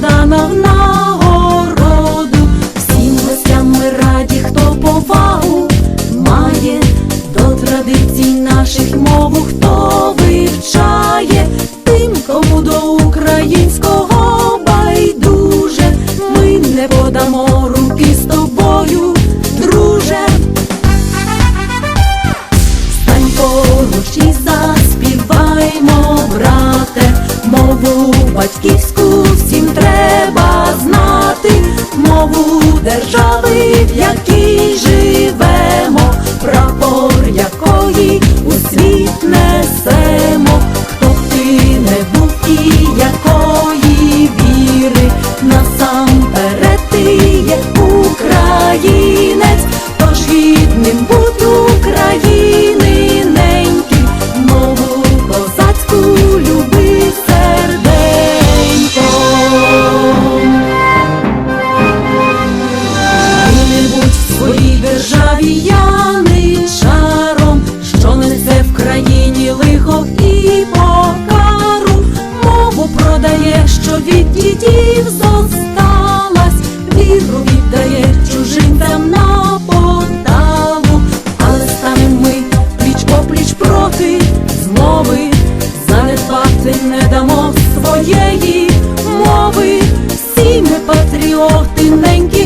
жаданов нагороду, всім гостям ми раді, хто повагу має, до традицій наших мову, хто вивчає, тим, кому до українського байдуже, ми не подамо руки з тобою, друже. Стань поруч і заспіваймо, брате, мову батьківську. мову держави, в якій від дідів зосталась, віру віддає чужинцям на поталу, але станемо ми пліч опліч проти змови, занедбати не дамо своєї мови, всі ми патріоти ненькі.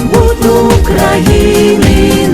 майбутню України.